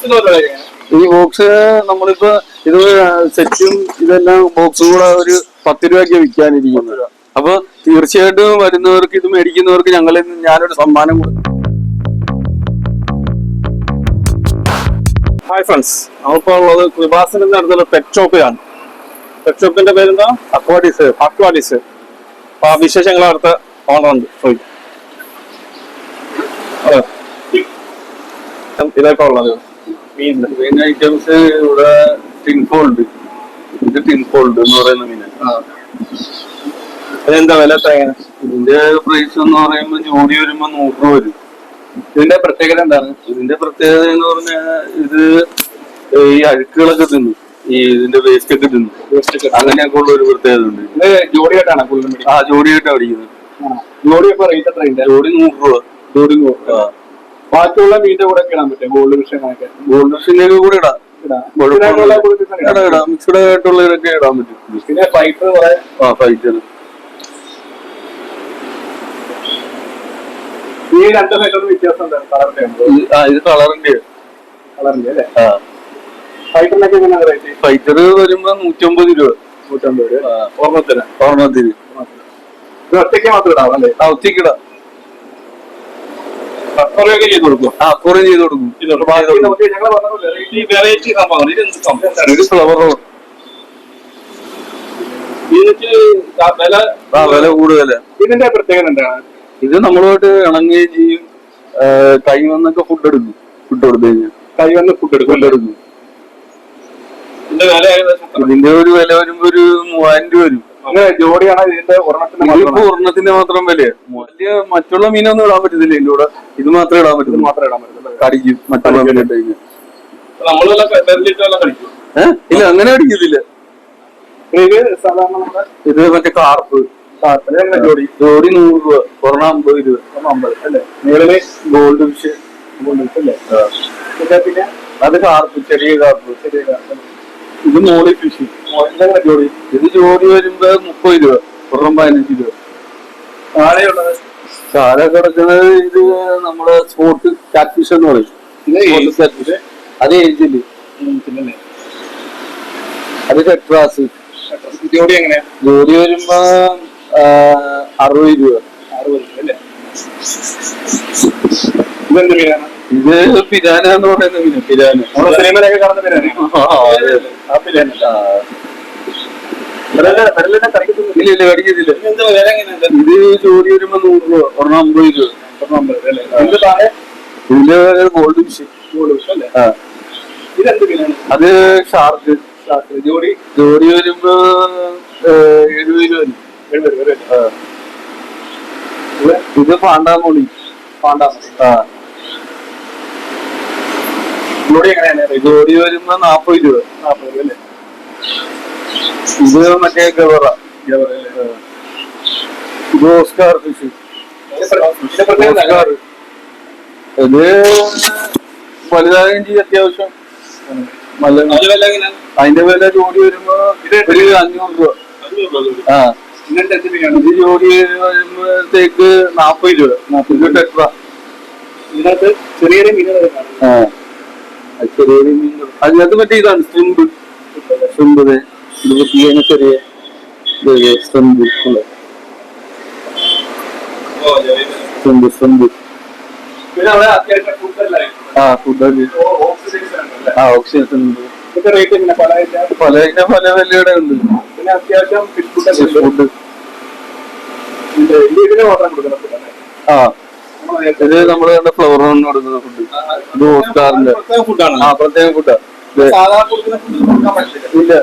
ഈ ബോക്സ് നമ്മളിപ്പോ ഇത് സെറ്റും ഇതെല്ലാം ബോക്സും കൂടെ ഒരു പത്ത് രൂപയ്ക്ക് വിൽക്കാനിരിക്കുന്നത് അപ്പൊ തീർച്ചയായിട്ടും വരുന്നവർക്ക് ഇത് മേടിക്കുന്നവർക്ക് ഞങ്ങൾ ഞാനൊരു സമ്മാനം കൊടുക്കും ഹായ് ഫ്രണ്ട്സ് നമ്മളിപ്പോ ഉള്ളത് കൃപാസനത്തിന്റെ അടുത്തുള്ള പെറ്റ് ഷോപ്പിലാണ് പെറ്റ് ഷോപ്പിന്റെ പേരെന്താ? അക്വാഡിസ് അക്വാഡിസ് അപ്പൊ ആ വിശേഷങ്ങൾ അടുത്ത ഓണറുണ്ട് ചോദിക്കും. ഇതൊക്കെ ഉള്ളത്. മീൻ ഐറ്റംസ് ഇവിടെ ടിൻഫോൾഡ് ഇത് ടിൻഫോൾഡ് എന്ന് പറയുന്ന മീൻ അതെന്താ വില ഇതിന്റെ പ്രൈസ് എന്ന് പറയുമ്പോൾ ജോഡി വരുമ്പോ നൂറ് രൂപ വരും. ഇതിന്റെ പ്രത്യേകത എന്താണ്? ഇതിന്റെ പ്രത്യേകത എന്ന് പറഞ്ഞാൽ ഇത് ഈ അഴുക്കുകളൊക്കെ തിന്നു. ഈ ഇതിന്റെ വേസ്റ്റ് ഒക്കെ തിന്നു. അങ്ങനെയൊക്കെ ഉള്ള ഒരു പ്രത്യേകത ഉണ്ട്. ജോഡിയായിട്ടാണ് കൂടുതലും ആ ജോഡിയായിട്ടാണ് പഠിക്കുന്നത് ജോഡി റേറ്റ് എത്ര ജോഡി നൂറ് രൂപ. ജോഡി നൂറ്. ആ. ബാക്കിയുള്ള മീന്റെ കൂടെ ഒക്കെ ഇടാൻ പറ്റും ഗോൾഡ് വിഷയങ്ങളൊക്കെ ഗോൾഡ് ഫിഷിനൊക്കെ കൂടെ ഇടാം. ഇടാം. കുഴപ്പമൊന്നുമില്ല. ഇതിനുള്ള ഇടാം ഇടാം. മിക്സ്ഡ് ആയിട്ടുള്ള ഇതൊക്കെ ഇടാൻ പറ്റും. പിന്നെ ഫൈറ്റർ കുറെ. ആ ഈ രണ്ട് വ്യത്യാസം എന്താണ് കളറിന്റെ ആ ഇത് കളറിന്റെ കളറിന്റെ അല്ലേ? ആ. ഫൈറ്ററിനൊക്കെ എങ്ങനെയാണ് റേറ്റ്? ഫൈറ്റർ വരുമ്പോ നൂറ്റമ്പത് രൂപ. നൂറ്റമ്പത് രൂപ. ആ. ഓർമ്മത്തിന് ഓർമ്മത്തിന് ഇത് ഒറ്റയ്ക്ക് മാത്രം ഒറ്റക്കിടാം അല്ലേ? ആ ഒത്തിക്കിടാം കുറെയൊക്കെ ചെയ്ത് കൊടുക്കും. ആ ചെയ്ത് കൊടുക്കും. ഈ വെറൈറ്റി സംഭവമാണ് ഇത് എന്ത് സംഭവം? ഇത് ഫ്ലവർ റോഡ് ഇതിന് വില ആ വില കൂടുതലാ. ഇതിന്റെ പ്രത്യേകത എന്താണ്? ഇത് നമ്മളുമായിട്ട് ഇണങ്ങുകയും ചെയ്യും. കൈ വന്നൊക്കെ ഫുഡ് എടുക്കും. ഫുഡ് കൊടുത്തു കഴിഞ്ഞാൽ. കൈ വന്ന് ഫുഡ് എടുക്കും. ഫുഡ് എടുക്കും. ഇതിന്റെ വില ഏകദേശം ഇതിന്റെ ഒരു വില വരുമ്പോ ഒരു മൂവായിരം രൂപ വരും. ജോഡിയാണ് ഇതിന്റെ ഒരെണ്ണത്തിന്റെ മാത്രം വലിയ വലിയ മറ്റുള്ള മീനൊന്നും ഇടാൻ പറ്റത്തില്ല ഇതിന്റെ കൂടെ. ഇത് മാത്രമേ ഇടാൻ പറ്റൂ മാത്രമേ ഇടാൻ പറ്റത്തില്ല കടിക്കും മറ്റുള്ള മീൻ ഏഹ് ഇല്ല അങ്ങനെ അടിക്കത്തില്ല. ഇത് സാധാരണ നമ്മുടെ ഇത് മറ്റേ കാർപ്പ്. ജോഡി. ജോഡി നൂറ് രൂപ ഒരെണ്ണം അമ്പത് രൂപ. അമ്പത് അല്ലേ? ഗോൾഡ് ഫിഷ് ഗോൾഡ് അല്ലേ? പിന്നെ പിന്നെ അത് കാർപ്പ് ചെറിയ കാർപ്പ്. ചെറിയ ഇത് മോളി ഫിഷ് ജോഡി ഇത് ജോഡി വരുമ്പോ മുപ്പത് രൂപ ഒരെണ്ണം പതിനഞ്ച് രൂപ. താഴെയുള്ളത് താഴെ കിടക്കുന്നത് ഇത് നമ്മുടെ സ്പോട്ട് കാറ്റ് ഫിഷ് എന്ന് പറയും. അത് ഏജിൽ. അത് ടെട്രാസ് ജോഡി എങ്ങനെയാ? ജോഡി വരുമ്പോ അറുപത് രൂപ. അറുപത് രൂപ അല്ലേ? ഇതെന്ത് മീനാണ് ഇത് പിരാന എന്ന് പറയുന്ന പിന്നെ പിരാന. നമ്മുടെ സിനിമയിലൊക്കെ കാണുന്ന പിരാന. ഇല്ല ഇല്ല കടിക്കത്തില്ല ഇത് ജോഡി വരുമ്പോ നൂറ് രൂപ ഒരെണ്ണം അമ്പത് രൂപ. ഇതിന്റെ ഗോൾഡ് ഫിഷ് അത് ഷാർക്ക് ജോഡി? ജോഡി വരുമ്പോ എഴുപത് രൂപ. ഇത് പാണ്ടാമോണി. പാണ്ടാമോളി പാണ്ടാമതി ആ. ജോഡി എങ്ങനെയാണ് വരുമ്പോ നാപ്പത് രൂപ. നാൽപ്പത് രൂപ അല്ലേ? ഇത് മറ്റേ ഗവറ. ഇത് ഓസ്കാർ ഫിഷ്. ഓസ്കാർ. ഇത് വലുതാകുകയും ചെയ്യും അത്യാവശ്യം അതിന്റെ വില ജോഡി വരുമ്പോ ഒരു അഞ്ഞൂറ് രൂപ. ആ. ഇത് ജോഡി വരുമ്പോഴത്തേക്ക് നാപ്പത് രൂപ. നാപ്പത് രൂപ. ടെട്ര ഇതിനകത്ത് ചെറിയ മീനുകൾ ചെറിയ അതിനകത്ത് മറ്റേ ഇതാണ് സ്ട്രിമ്പ് സ്ട്രിമ്പ് ഇത് പ്രത്യേക ചെറിയ സ്ട്രിമ്പ്. സ്ട്രിമ്പ് സ്ട്രിമ്പ് ആ ഫുഡ് ആ ഓക്സിജൻസ് ഉണ്ട്. പല? പല വിലയുടെ ഉണ്ട്. പിന്നെ അത്യാവശ്യം ഫുഡ് ആ. ഇത് നമ്മൾ നമ്മൾ കണ്ട ഫ്ലവർ കൊണ്ട് കൊടുക്കുന്ന ഫുഡ് ഇത് ഹോസ്റ്റാറിന്റെ. ആ പ്രത്യേക ഫുഡാ സാധാരണ കൊടുക്കുന്ന food ഇല്ല.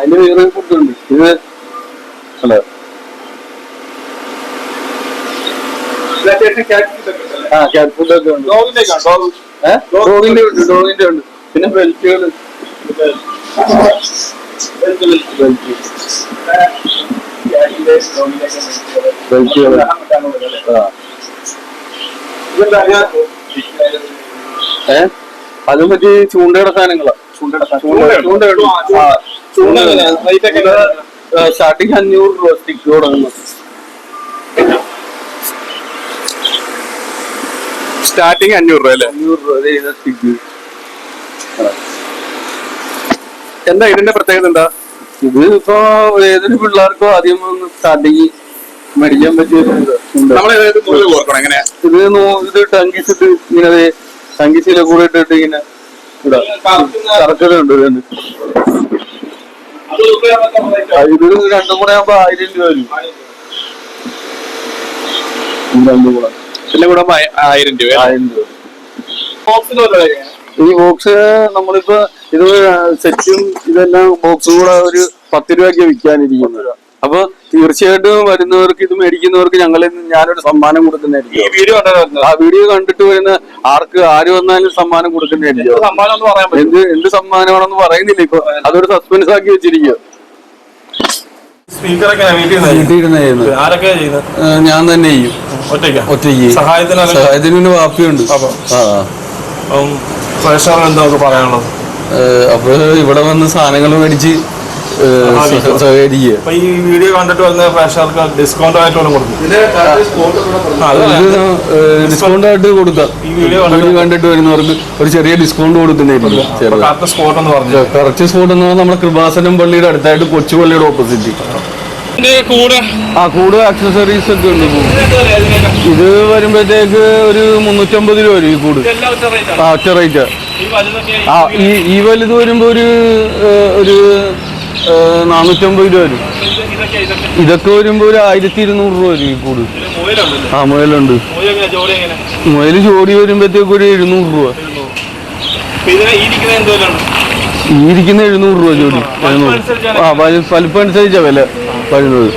അതിന് വേറെ ഫുഡ് ഉണ്ട്. ഇത് അല്ല? ആ ക്യാറ്റ് ഫുഡ് ഒക്കെ ഉണ്ട്? ഡോഗിന്റെ ഉണ്ട് ഡോഗിന്റെ ഉണ്ട്. പിന്നെ ബെൽറ്റുകൾ. ബെൽറ്റുകൾ? ആ ഏഹ് അത് മറ്റേ ചൂണ്ടയുടെ സാധനങ്ങളാ? സ്റ്റാർട്ടിങ് അഞ്ഞൂറ് രൂപ സ്റ്റിക്ക് തുടങ്ങുന്നത്. സ്റ്റാർട്ടിങ് അഞ്ഞൂറ് രൂപ അല്ലേ? അഞ്ഞൂറ് രൂപ സ്റ്റിക്ക് എന്താ ഇതിന്റെ പ്രത്യേകത എന്താ? ഇത് ഇപ്പൊ ഏതൊരു പിള്ളേർക്കും ആദ്യം ഒന്ന് സ്റ്റാർട്ടിങ് മേടിക്കാൻ പറ്റിയ ഒരു ഇത് കോർക്കണം ഇത് നോ- ഇത് ടങ്കീസ് ഇട്ട് ഇങ്ങനെ ദേ ടങ്കീസിലെ കൂടെ ഇട്ടിട്ട് ഇങ്ങനെ ഇടാം. കറക്കലുണ്ട് ഇത് രണ്ടും കൂടെ ആകുമ്പോ ആയിരം രൂപ വരും. ഇത് രണ്ടും കൂടെ. എല്ലാം കൂടെ ആകുമ്പോ ആയി- ആയിരം രൂപ ആയിരം രൂപ. ബോക്സിന് വല്ല വില എങ്ങനെയാ? ഈ ബോക്സ് നമ്മളിപ്പോ ഇത് സെറ്റും ഇതെല്ലാം ബോക്സും കൂടെ ഒരു പത്ത് രൂപയ്ക്ക് വിൽക്കാനിരിക്കുന്നത് അപ്പൊ തീർച്ചയായിട്ടും വരുന്നവർക്ക് ഇത് മേടിക്കുന്നവർക്ക് ഞങ്ങൾ ഞാനൊരു സമ്മാനം ഈ കൊടുക്കുന്നതായിരിക്കും വീഡിയോ കണ്ടായിരുന്നു ആ വീഡിയോ കണ്ടിട്ട് വരുന്ന ആർക്ക് ആര് വന്നാലും സമ്മാനം കൊടുക്കുന്നതായിരിക്കും. സമ്മാനം എന്ന് പറയാൻ പറ്റും? എന്ത് എന്ത് സമ്മാനമാണെന്ന് പറയുന്നില്ല ഇപ്പൊ. അതൊരു സസ്പെൻസ് ആക്കി വെച്ചിരിക്കുക സ്പീക്കറൊക്കെ വീട്ടിൽ ചെയ്യുന്നത് ഞാൻ തന്നെ ചെയ്യും. ഒറ്റയ്ക്കാ? ഒറ്റയ്ക്ക് സഹായത്തിന് സഹായത്തിന് പിന്നെ വാപ്പിയുണ്ട്. എന്താ പറയാനുള്ളത്? അപ്പൊ ഇവിടെ വന്ന് സാധനങ്ങൾ മേടിച്ച് സഹകരിക്കുക അപ്പൊ ഈ വീഡിയോ കണ്ടിട്ട് വന്ന പ്രേക്ഷകർക്ക് ഡിസ്കൗണ്ട് ആയിട്ട് വല്ലതും കൊടുക്കും. ഡിസ്കൗണ്ട് ആയിട്ട് കൊടുക്കാം. ഈ വീഡിയോ കണ്ടിട്ട് വരുന്നവർക്ക് ഒരു ചെറിയ ഡിസ്കൗണ്ട് കൊടുക്കുന്നതായിരിക്കും കറക്റ്റ് സ്പോട്ട് എന്ന് പറഞ്ഞു. കറക്റ്റ് സ്പോട്ട് എന്ന് പറഞ്ഞാൽ നമ്മുടെ കൃപാസനം പള്ളിയുടെ അടുത്തായിട്ട് കൊച്ചു പള്ളിയുടെ ഓപ്പോസിറ്റ് കൂടെ. ആ കൂട് ആക്സസറീസ് ഒക്കെ ഉണ്ട്. ഇത് വരുമ്പോഴത്തേക്ക് ഒരു മുന്നൂറ്റമ്പത് രൂപ വരും ഈ കൂട്. ആ ഒറ്റ റേറ്റ് ആ ഈ ഈ വലുത് വരുമ്പോ ഒരു ഒരു നാനൂറ്റമ്പത് രൂപ വരും. ഇതൊക്കെ വരുമ്പോ ഒരു ആയിരത്തി ഇരുന്നൂറ് രൂപ വരും ഈ കൂട്. ആ മുയലുണ്ട്. മുയൽ ജോഡി വരുമ്പോഴത്തേക്ക് ഒരു എഴുന്നൂറ് രൂപ. ഈ ഇരിക്കുന്ന എഴുന്നൂറ് രൂപ ജോഡി ആ വലു- വലിപ്പം അനുസരിച്ചാ വില വരുന്നത്.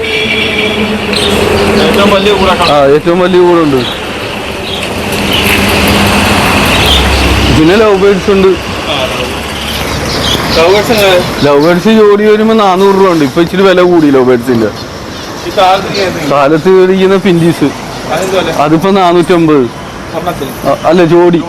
ആ ഏറ്റവും വലിയ കൂടുണ്ട്. പിന്നെ ലവ് ബേഡ്സ് ഉണ്ട്. ലവ് ബേഡ്സ് ജോഡി വരുമ്പോ നാനൂറ് രൂപ ഉണ്ട്. ഇപ്പൊ ഇച്ചിരി വില കൂടി ലവ് ബേഡ്സിന്റെ കാലത്ത് ഇരിക്കുന്ന പിൻഡീസ് അതിപ്പോ നാനൂറ്റമ്പത്. അല്ല ജോഡി.